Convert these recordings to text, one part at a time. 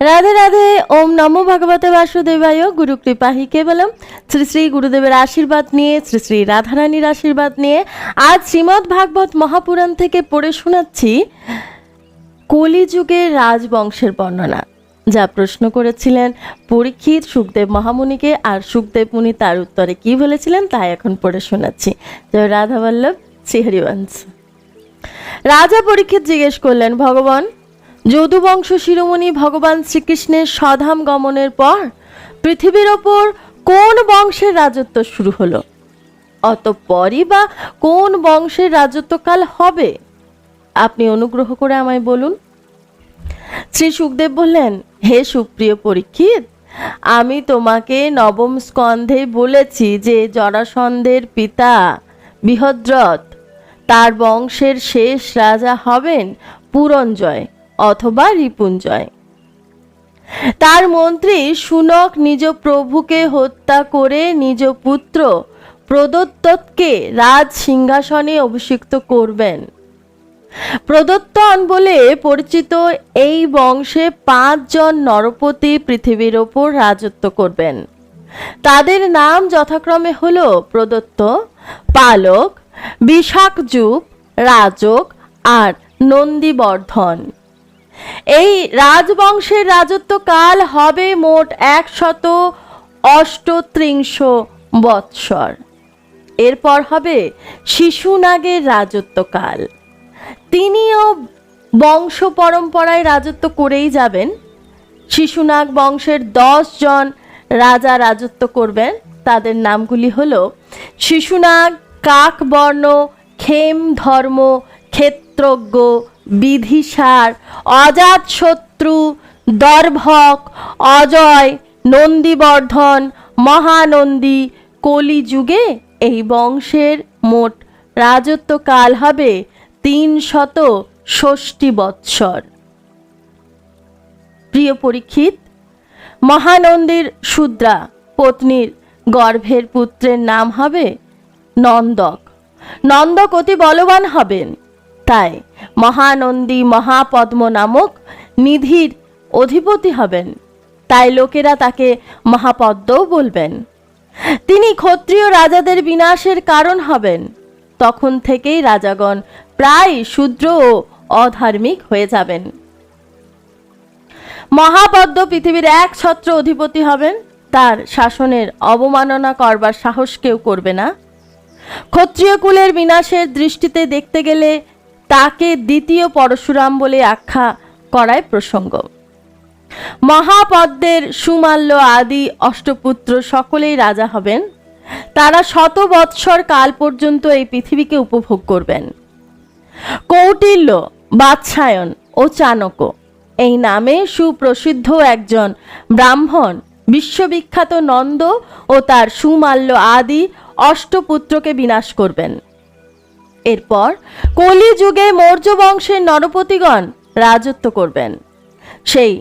রাধে রাধে, ওম নমো ভগবতে বাসুদেবায়, গুরু কৃপা হি কেবলম। শ্রী শ্রী গুরুদেবের আশীর্বাদ নিয়ে, শ্রী শ্রী রাধারানীর আশীর্বাদ নিয়ে আজ শ্রীমদ্ ভাগবত মহাপুরাণ থেকে পড়ে শোনাচ্ছি কলিযুগের রাজবংশের বর্ণনা, যা প্রশ্ন করেছিলেন পরীক্ষিত সুখদেব মহামুনিকে, আর সুখদেব মুনি তার উত্তরে কি বলেছিলেন তাই এখন পড়ে শোনাচ্ছি। রাধাবল্লভ রাধা শ্রীহরিবংশ রাজা পরীক্ষিত জিজ্ঞেস করলেন, ভগবান যদুবংশ শিরোমণি ভগবান শ্রীকৃষ্ণের স্বধাম গমনের পর পৃথিবীর ওপর কোন বংশের রাজত্ব শুরু হলো? অতঃপরই বা কোন বংশের রাজত্বকাল হবে? আপনি অনুগ্রহ করে আমায় বলুন। শ্রী সুখদেব বললেন, হে সুপ্রিয় পরীক্ষিত, আমি তোমাকে নবম স্কন্ধে বলেছি যে জরাসন্ধের পিতা বৃহদ্রথ, তার বংশের শেষ রাজা হবেন পুরঞ্জয়। অথবা রিপুঞ্জয়। তার মন্ত্রী সুনক নিজ প্রভুকে হত্যা করে নিজ পুত্র প্রদত্তকে রাজ সিংহাসনে অভিষিক্ত করবেন। প্রদত্তন বলে পরিচিত এই বংশে পাঁচজন নরপতি পৃথিবীর ওপর রাজত্ব করবেন। তাদের নাম যথাক্রমে হল প্রদত্ত, পালক বিশাখযুপ রাজক আর নন্দীবর্ধন। এই রাজবংশের রাজত্বকাল হবে মোট একশত অষ্টত্রিংশ বৎসর। এরপর হবে শিশুনাগের রাজত্বকাল তিনিও বংশ পরম্পরায় রাজত্ব করেই যাবেন। শিশুনাগ বংশের দশ জন রাজা রাজত্ব করবেন। তাদের নামগুলি হল শিশুনাগ কাকবর্ণ খেম ধর্ম, ক্ষেত্রজ্ঞ বিধিসার অজাতশত্রু দর্ভক, অজয়, নন্দীবর্ধন, মহানন্দী, কলিযুগে এই বংশের মোট রাজত্বকাল হবে তিন শত ষষ্ঠী বৎসর। প্রিয় পরীক্ষিত, মহানন্দীর শূদ্রা পত্নীর গর্ভের পুত্রের নাম হবে নন্দক। নন্দক অতি বলবান হবেন। তাই মহানন্দী মহাপদ্ম নামক নিধির অধিপতি হবেন। তাই লোকেরা তাকে মহাপদ্মও বলবেন। তিনি ক্ষত্রিয় রাজাদের বিনাশের কারণ হবেন। তখন থেকেই রাজাগণ প্রায় শূদ্র ও অধার্মিক হয়ে যাবেন। মহাপদ্ম পৃথিবীর এক ছত্র অধিপতি হবেন। তার শাসনের অবমাননা করবার সাহস কেউ করবে না। ক্ষত্রিয় কুলের বিনাশের দৃষ্টিতে দেখতে গেলে তাকে দ্বিতীয় পরশুরাম বলে আখ্যা করায় প্রসঙ্গ। মহাপদ্মের সুমাল্য আদি অষ্টপুত্র সকলেই রাজা হবেন। তারা শত বৎসর কাল পর্যন্ত এই পৃথিবীকে উপভোগ করবেন। কৌটিল্য, বাৎসায়ন ও চাণক্য এই নামে সুপ্রসিদ্ধ একজন ব্রাহ্মণ, বিশ্ববিখ্যাত নন্দ ও তার সুমাল্য আদি অষ্টপুত্রকে বিনাশ করবেন। এরপর কলিযুগে মৌর্য বংশের নরপতিগণ রাজত্ব করবেন। সেই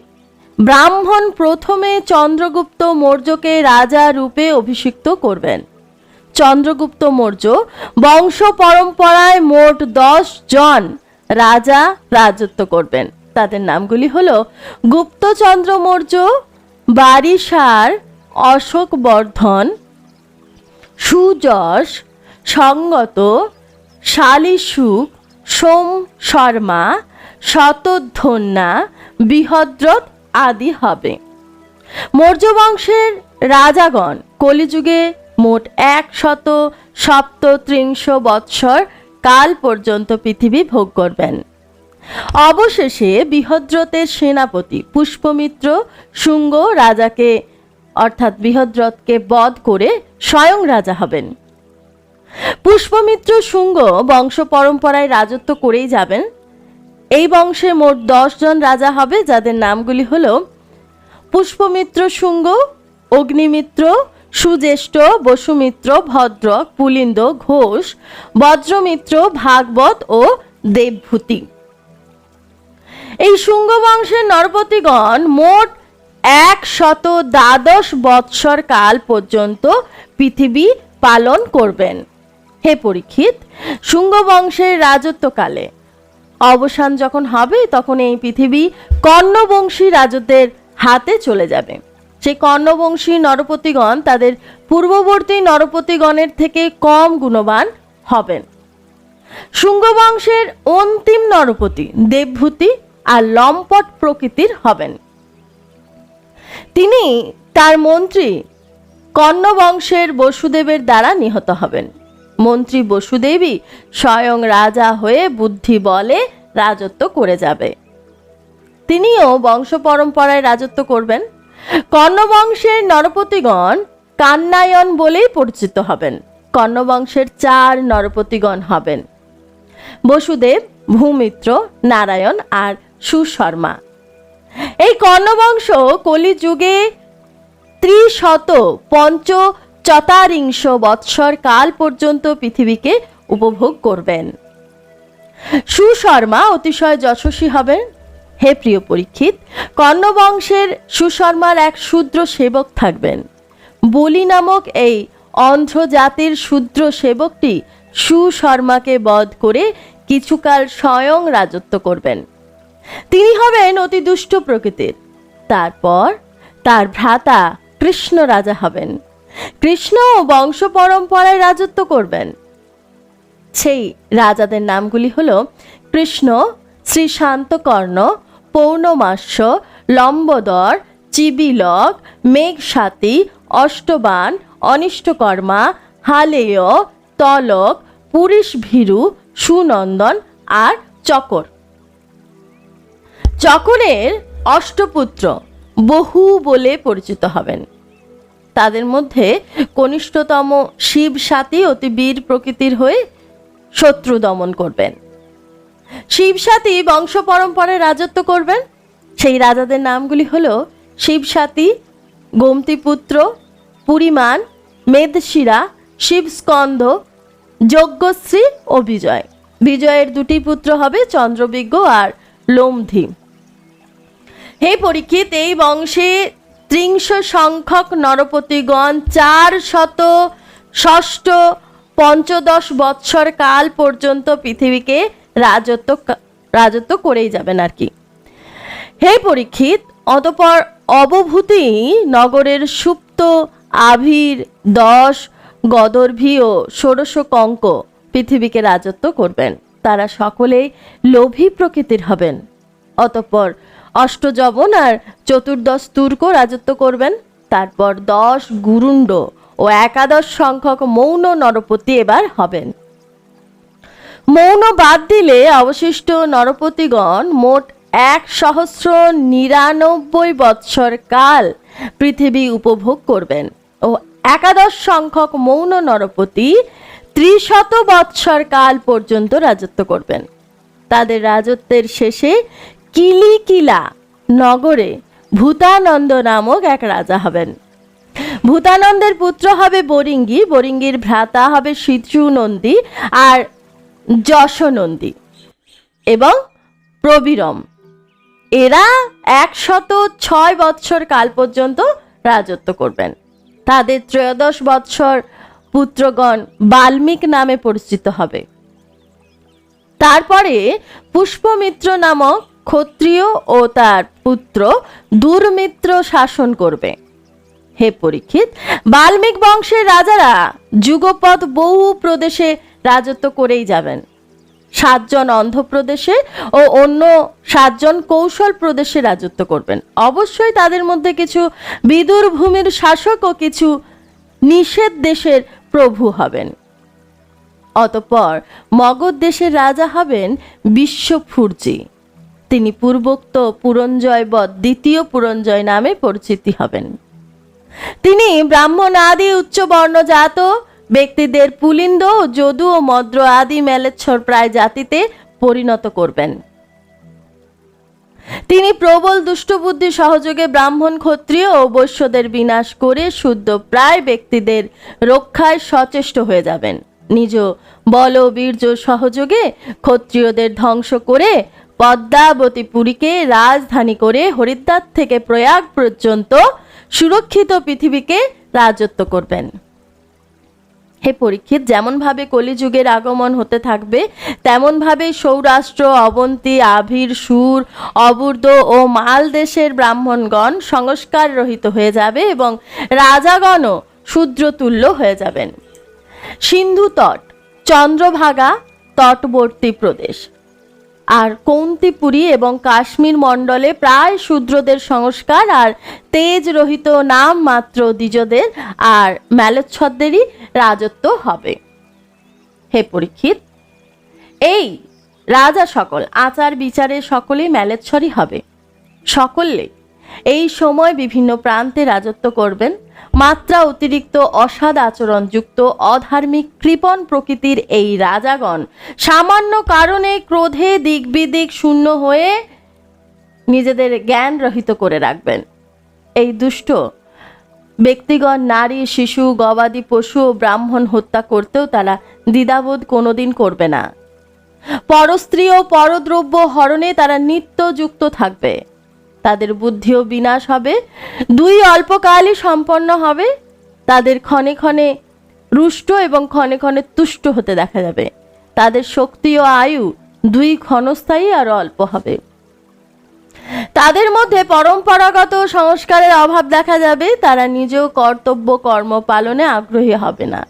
ব্রাহ্মণ প্রথমে চন্দ্রগুপ্ত মৌর্যকে রাজা রূপে অভিষিক্ত করবেন। চন্দ্রগুপ্ত মৌর্য বংশ পরম্পরায় মোট দশ জন রাজা রাজত্ব করবেন। তাদের নামগুলি হল গুপ্তচন্দ্র মৌর্য, বারিসার অশোক বর্ধন সুযশ, সঙ্গত শালিসুক সোম শর্মা শতধন্যা বৃহদ্রথ আদি হবে। মৌর্য বংশের রাজাগণ কলিযুগে মোট এক একশত সপ্তত্রিংশ বৎসর কাল পর্যন্ত পৃথিবী ভোগ করবেন। অবশেষে বৃহদ্রথের সেনাপতি পুষ্পমিত্র শুঙ্গ রাজাকে, অর্থাৎ বৃহদ্রথকে বধ করে স্বয়ং রাজা হবেন। পুষ্পমিত্র শুঙ্গ বংশ পরম্পরায় রাজত্ব করেই যাবেন। এই বংশে মোট জন রাজা হবে, যাদের নামগুলি হল পুষ্পমিত্র শুঙ্গ, অগ্নিমিত্র, সুজ্যেষ্ঠ, বসুমিত্র ভদ্রক পুলিন্দ, ঘোষ, বজ্রমিত্র, ভাগবত ও দেবভূতি। এই শুঙ্গ বংশের নরপতিগণ মোট এক শত দ্বাদশ বৎসর কাল পর্যন্ত পৃথিবী পালন করবেন। হে পরীক্ষিত শুঙ্গ বংশের রাজত্বকালে। অবসান যখন হবে, তখন এই পৃথিবী কর্ণবংশী রাজত্বের হাতে চলে যাবে। সেই কর্ণবংশী নরপতিগণ তাদের পূর্ববর্তী নরপতিগণের থেকে কম গুণবান হবেন। শুঙ্গবংশের অন্তিম নরপতি দেবভূতি আর লম্পট প্রকৃতির হবেন। তিনি তার মন্ত্রী কর্ণবংশের বসুদেবের দ্বারা নিহত হবেন। মন্ত্রী বসুদেবী স্বয়ং রাজা হয়ে বুদ্ধি বলে রাজত্ব করে যাবে। তিনিও বংশ পরম্পরায় রাজত্ব করবেন। কর্ণবংশের নরপতিগণ কান্নায়ন বলেই পরিচিত হবেন। কর্ণবংশের চার নরপতিগণ হবেন। বসুদেব, ভূমিত্র, নারায়ণ আর সুশর্মা। এই কর্ণবংশ কলিযুগে ত্রিশত পঞ্চ চতারিংশ বৎসর কাল পর্যন্ত পৃথিবীকে উপভোগ করবেন। সুশর্মা অতিশয় যশস্বী হবেন। হে প্রিয় পরীক্ষিত, কর্ণবংশের সুশর্মার এক শূদ্র সেবক থাকবেন। বলি নামক এই অন্ধ্র জাতির শূদ্র সেবকটি সুশর্মাকে বধ করে কিছুকাল স্বয়ং রাজত্ব করবেন। তিনি হবেন অতি দুষ্ট প্রকৃতির। তারপর তার ভ্রাতা কৃষ্ণ রাজা হবেন। কৃষ্ণ ও বংশ পরম্পরায় রাজত্ব করবেন। সেই রাজাদের নামগুলি হল কৃষ্ণ শ্রী শান্তকর্ণ পৌর্ণমাস্য লম্বদর, চিবিলক, মেঘসাতী, অষ্টবান, অনিষ্টকর্মা, হালেয়, তলক পুরীশ ভীরু সুনন্দন আর চকর। চকরের অষ্টপুত্র বহু বলে পরিচিত হবেন। তাদের মধ্যে কনিষ্ঠতম শিব সাথী অতি বীর প্রকৃতির হয়ে শত্রু দমন করবেন। শিব সাথী বংশ পরম্পরায় রাজত্ব করবেন। সেই রাজাদের নামগুলি হল শিব সাথী, গোমতীপুত্র, পুরিমান, মেদশিরা শিবস্কন্ধ যজ্ঞশ্রী ও বিজয়। বিজয়ের দুটি পুত্র হবে চন্দ্রবিজ্ঞ আর লোমধি। হে পরীক্ষিত, এই বংশে ত্রিংশ সংখ্যক নরপতিগণ চার শত ষষ্ঠ পঞ্চদশ বৎসর কাল পর্যন্ত পৃথিবীকে রাজত্ব রাজত্ব করেই যাবেন আর কি। হে পরীক্ষিত, অতপর অবভূতি নগরের সুপ্ত আভির দশ গদর্ভী ও ষোড়শ কঙ্ক পৃথিবীকে রাজত্ব করবেন। তারা সকলেই লোভী প্রকৃতির হবেন। অতঃপর অষ্টজবন আর চতুর্দশ তুর্ক রাজত্ব করবেন। তারপর দশ গুরুণ্ড ও একাদশ সংখ্যক মৌন নরপতি এবার হবেন। মৌন বাদ দিলে অবশিষ্ট নরপতিগণ মোট এক সহস্র নিরানব্বই বৎসর কাল পৃথিবী উপভোগ করবেন ও একাদশ সংখ্যক মৌন নরপতি ত্রিশত বৎসর কাল পর্যন্ত রাজত্ব করবেন। তাদের রাজত্বের শেষে কিলিকিলা নগরে ভূতানন্দ নামক এক রাজা হবেন। ভূতানন্দের পুত্র হবে বরিঙ্গি, বরিঙ্গির ভ্রাতা হবে শীতৃ নন্দী আর যশনন্দী এবং প্রবীরম। এরা একশত ছয় বৎসর কাল পর্যন্ত রাজত্ব করবেন। তাদের ত্রয়োদশ বৎসর পুত্রগণ বাল্মিক নামে পরিচিত হবে। তারপরে পুষ্পমিত্র নামক ক্ষত্রিয় ও তার পুত্র দুর্মিত্র শাসন করবে। হে পরীক্ষিত, বাল্মিক বংশের রাজারা যুগপথ বহু প্রদেশে রাজত্ব করেই যাবেন। সাতজন অন্ধ্রপ্রদেশে ও অন্য সাতজন কৌশল প্রদেশে রাজত্ব করবেন। অবশ্যই তাদের মধ্যে কিছু বিদুর ভূমির শাসক ও কিছু নিষেধ দেশের প্রভু হবেন। অতপর মগধ দেশের রাজা হবেন বিশ্বফুর্জি। তিনি পূর্বোক্ত পুরঞ্জয় বধ দ্বিতীয় পুরঞ্জয় নামে পরিচিতি হবেন। তিনি ব্রাহ্মণ আদি উচ্চ বর্ণজাত, ব্যক্তিদের পুলিন্দ, যদু ও মদ্র আদি মেলেচ্ছর প্রায় জাতিতে পরিণত করবেন। তিনি প্রবল দুষ্টবুদ্ধি সহযোগে ব্রাহ্মণ ক্ষত্রিয় ও বৈশ্যদের বিনাশ করে শুদ্ধ প্রায় ব্যক্তিদের রক্ষায় সচেষ্ট হয়ে যাবেন। নিজ বল বীর্য সহযোগে ক্ষত্রিয়দের ধ্বংস করে পদ্মাবতী পুরীকে রাজধানী করে হরিদ্বার থেকে প্রয়াগ পর্যন্ত সুরক্ষিত পৃথিবীকে রাজত্ব করবেন। হে পরীক্ষিত, যেমনভাবে কলিযুগের আগমন হতে থাকবে তেমনভাবে সৌরাষ্ট্র, অবন্তী, আভির, সুর, অবুর্দ ও মাল দেশের ব্রাহ্মণগণ সংস্কার রহিত হয়ে যাবে এবং রাজাগণও শূদ্রতুল্য হয়ে যাবেন। সিন্ধু তট, চন্দ্রভাগা তটবর্তী প্রদেশ। আর কৌন্তিপুরী এবং কাশ্মীর মণ্ডলে প্রায় শূদ্রদের সংস্কার আর তেজ রহিত নাম মাত্র দ্বিজদের আর ম্যালোচ্ছদেরই রাজত্ব হবে। হে পরীক্ষিত, এই রাজা সকল আচার বিচারে সকলেই ম্যালেচ্ছরই হবে। সকলে এই সময় বিভিন্ন প্রান্তে রাজত্ব করবেন। মাত্রা অতিরিক্ত অসাদ আচরণযুক্ত অধার্মিক কৃপণ প্রকৃতির এই রাজাগণ। সামান্য কারণে ক্রোধে দিক বিদিক শূন্য হয়ে নিজেদের জ্ঞান রহিত করে রাখবেন। এই দুষ্ট ব্যক্তিগণ, নারী, শিশু, গবাদি পশু ও ব্রাহ্মণ হত্যা করতেও তারা দ্বিধাবোধ কোনোদিন করবে না। পরস্ত্রী ও পরদ্রব্য হরণে তারা নিত্য যুক্ত থাকবে। তাদের বুদ্ধিও বিনাশ হবে, দুই অল্পকালই সম্পন্ন হবে, তাদের ক্ষণে ক্ষণে রুষ্ট এবং ক্ষণে ক্ষণে তুষ্ট হতে দেখা যাবে। তাদের শক্তি ও আয়ু দুই ক্ষণস্থায়ী আর অল্প হবে। তাদের মধ্যে পরম্পরাগত সংস্কারের অভাব দেখা যাবে, তারা নিজেও কর্তব্য কর্ম পালনে আগ্রহী হবে না।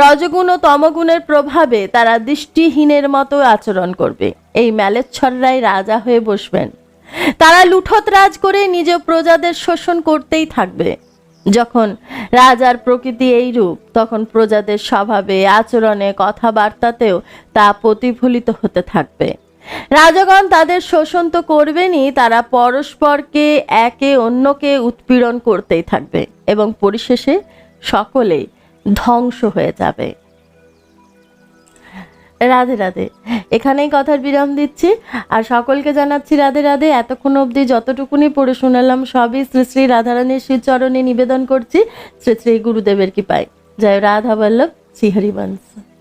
রজগুণ ও তমগুণের প্রভাবে তারা দৃষ্টিহীনের মতো আচরণ করবে। এই ম্যালেচ্ছররাই রাজা হয়ে বসবেন। তারা লুঠত রাজ করে নিজ প্রজাদের শোষণ করতেই থাকবে। যখন রাজার প্রকৃতি এই রূপ তখন প্রজাদের স্বভাবে, আচরণে, কথাবার্তাতেও তা প্রতিফলিত হতে থাকবে। রাজাগণ তাদের শোষণ তো করবেনই, তারা পরস্পরকে, একে অন্যকে উৎপীড়ন করতেই থাকবে এবং পরিশেষে সকলেই ধ্বংস হয়ে যাবে। রাধে রাধে। এখানেই কথার বিরাম দিচ্ছি। আর সকলকে জানাচ্ছি রাধে রাধে। এতক্ষণ অবধি যতটুকুনি পড়ে শোনালাম সবই শ্রী শ্রী রাধারানীর শ্রীচরণে নিবেদন করছি। শ্রী শ্রী গুরুদেবের কৃপায়। জয় রাধা বল্লভ। শ্রী হরিবংশ।